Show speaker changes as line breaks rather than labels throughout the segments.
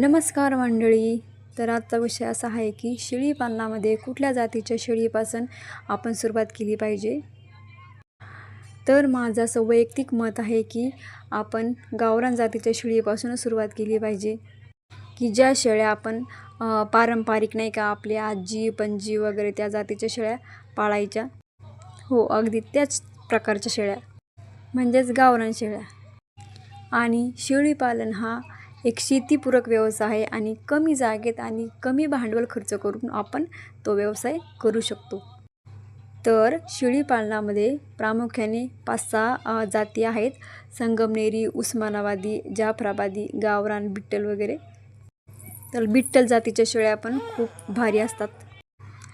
नमस्कार मंडळी. तर आजचा विषय असा आहे की शेळी पालनामध्ये कुठल्या जातीच्या शेळीपासून आपण सुरुवात केली पाहिजे? तर माझं असं वैयक्तिक मत आहे की आपण गावरान जातीच्या शेळीपासूनच सुरुवात केली पाहिजे. की ज्या शेळ्या आपण पारंपरिक नाही का आपल्या आजी पणजी वगैरे त्या जातीच्या शेळ्या पाळायच्या? हो अगदी त्याच प्रकारच्या शेळ्या. म्हणजेच गावरान शेळ्या. आणि शेळीपालन हा एक शेतीपूरक व्यवसाय आहे आणि कमी जागेत आणि कमी भांडवल खर्च करून आपण तो व्यवसाय करू शकतो. तर शेळीपालनामध्ये प्रामुख्याने पाच सहा जाती आहेत. संगमनेरी उस्मानाबादी जाफराबादी गावरान बिट्टल वगैरे. तर बिट्टल जातीच्या शेळ्या पण खूप भारी असतात.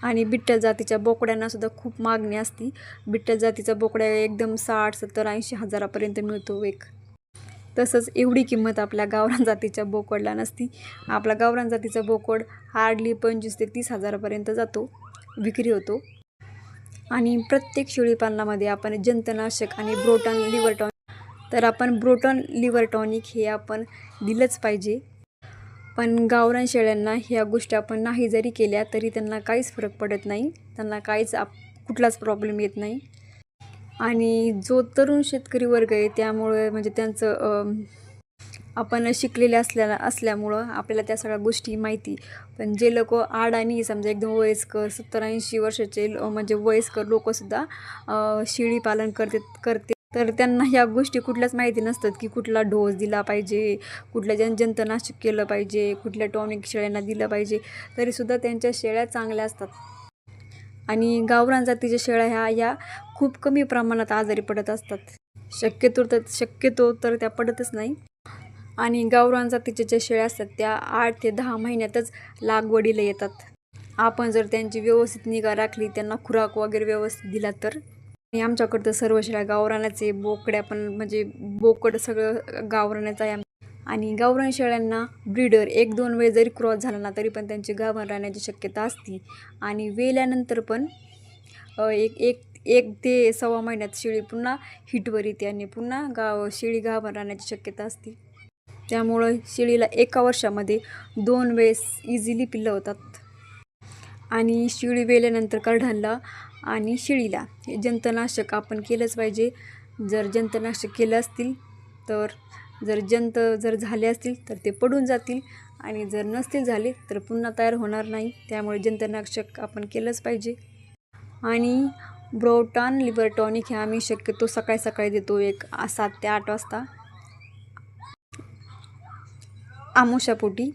आणि बिट्टल जातीच्या बोकड्यांनासुद्धा खूप मागणी असती. बिट्टल जातीचा बोकड्या एकदम साठ सत्तर ऐंशी हजारापर्यंत मिळतो एक. तसंच एवढी किंमत आपल्या गावरान जातीच्या बोकडला नसती. आपला गावरान जातीचा बोकड हार्डली पंचवीस ते तीस हजारापर्यंत जातो विक्री होतो. आणि प्रत्येक शेळीपालनामध्ये आपण जंतनाशक आणि ब्रोटॉन लिव्हरटॉनिक तर आपण ब्रोटॉन लिव्हरटॉनिक हे आपण दिलंच पाहिजे. पण गावरान शेळ्यांना ह्या गोष्टी आपण नाही जरी केल्या तरी त्यांना काहीच फरक पडत नाही. त्यांना काहीच आप कुठलाच प्रॉब्लेम येत नाही. आणि जो तरुण शेतकरी वर्ग आहे त्यामुळे म्हणजे त्यांचं आपण शिकलेले असल्या असल्यामुळं आपल्याला त्या सगळ्या गोष्टी माहिती. पण जे लोक आड आणि समजा एकदम वयस्कर सत्तर ऐंशी वर्षाचे म्हणजे वयस्कर लोकंसुद्धा शेळी पालन करते करते. तर त्यांना ह्या गोष्टी कुठल्याच माहिती नसतात की कुठला डोस दिला पाहिजे कुठल्या जन जंतनाशक केलं पाहिजे कुठल्या टॉनिक शेळ्यांना दिलं पाहिजे. तरीसुद्धा त्यांच्या शेळ्या चांगल्या असतात. आणि गावरान जातीच्या शेळ्या ह्या या खूप कमी प्रमाणात आजारी पडत असतात. शक्यतो तर शक्यतो तर त्या पडतच नाही. आणि गावरान जातीच्या ज्या शेळ्या असतात त्या आठ ते दहा महिन्यातच लागवडीला येतात. आपण जर त्यांची व्यवस्थित निगा राखली त्यांना खुराक वगैरे व्यवस्थित दिला तर? आणि आमच्याकडं तर सर्व शेळ्या गावरानाचे बोकड्या पण म्हणजे बोकड सगळं गावरानाचं आहे. आणि गावरान शेळ्यांना ब्रीडर एक दोन वेळ जरी क्रॉस झाला ना तरी पण त्यांची गाभण राहण्याची शक्यता असते. आणि वेल्यानंतर पण एक एक एक ते सव्वा महिन्यात शेळी पुन्हा हिटवर येते आणि पुन्हा गाव शेळी गाभण राहण्याची शक्यता असते. त्यामुळं शेळीला एका वर्षामध्ये दोन वेळेस इझिली पिल्लं होतात आणि शेळी वेल्यानंतर करढाणला आणि शेळीला हे जंतनाशक आपण केलंच पाहिजे. जर जंतनाशक केलं असतील तर जर जंत जर झाले असतील तर ते पडून जातील आणि जर नसतील झाले तर पुन्हा तयार होणार नाही. त्यामुळे जंतनाशक आपण केलंच पाहिजे. आणि ब्रोटॉन लिव्हर टॉनिक हे आम्ही शक्यतो सकाळी सकाळी देतो एक सात ते आठ वाजता. आमोशापोटी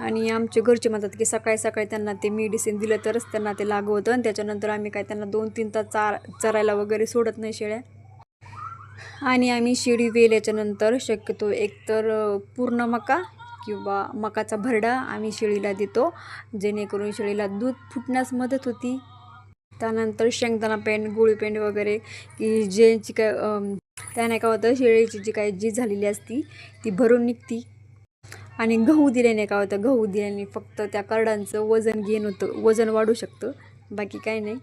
आणि आमचे घरचे म्हणतात की सकाळी सकाळी त्यांना ते मेडिसिन दिलं तरच त्यांना ते लागू होतं आणि त्याच्यानंतर आम्ही काय त्यांना दोन तीन तास चार चरायला वगैरे सोडत नाही शेळ्या. आणि आम्ही शेळी वेल्याच्यानंतर शक्यतो एकतर पूर्ण मका किंवा मकाचा भरडा आम्ही शेळीला देतो जेणेकरून शेळीला दूध फुटण्यास मदत होती. त्यानंतर शेंगदाणा पेंड गोळी पेंड वगैरे की ज्यांची काय त्याने काय होतं शेळीची जी काय जी झालेली असती ती भरून निघती. आणि गहू दिल्याने काय होतं गहू दिल्याने फक्त त्या करडांचं वजन घेण होतं वजन वाढू शकतं बाकी काय नाही.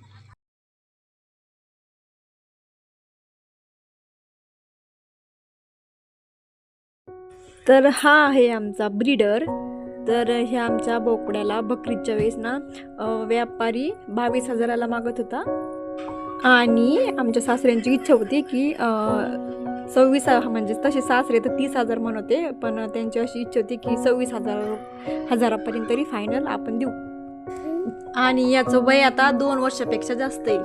तर हा आहे आमचा ब्रीडर तर ह्या आमच्या बोकड्याला बकरीच्या वेळेस ना व्यापारी बावीस हजाराला मागत होता. आणि आमच्या सासऱ्यांची इच्छा होती की सव्वीस म्हणजे तसे सासरे तर तीस हजार म्हण होते पण त्यांची अशी इच्छा होती की सव्वीस हजार हजारापर्यंत तरी फायनल आपण देऊ. आणि याचं वय आता दोन वर्षापेक्षा जास्त आहे.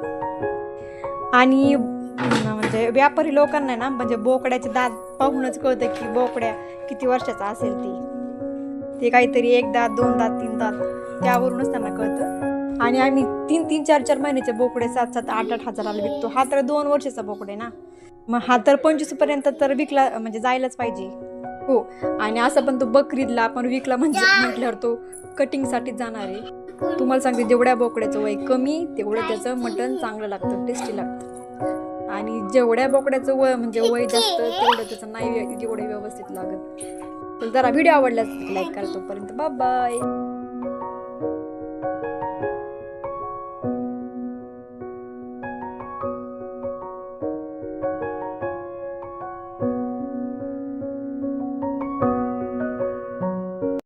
आणि म्हणजे व्यापारी लोकांना ना म्हणजे बोकड्याचे दात पाहूनच कळतं की बोकड्या किती वर्षाचा असेल ती. ते काहीतरी एक दात दोन दात तीन दात त्यावरूनच त्यांना कळतं. आणि आम्ही तीन तीन चार चार महिन्याचे बोकडे सात सात आठ आठ हजाराला विकतो. हा तर दोन वर्षाचा बोकडे ना. मग हा तर पंचवीसपर्यंत तर विकला म्हणजे जायलाच पाहिजे. हो आणि असं पण तो बकरीदला आपण विकला म्हणजे म्हटल्यावर तो कटिंगसाठी जाणार आहे. तुम्हाला सांगते जेवढ्या बोकड्याचं वय कमी तेवढं त्याचं मटण चांगलं लागतं टेस्टी लागतं. आणि जेवढ्या बोकड्याचं वय म्हणजे वय जास्त तेवढं त्याचं नाही जेवढे व्यवस्थित लागत. जरा व्हिडिओ आवडल्यास लाईक करा तोपर्यंत. बाय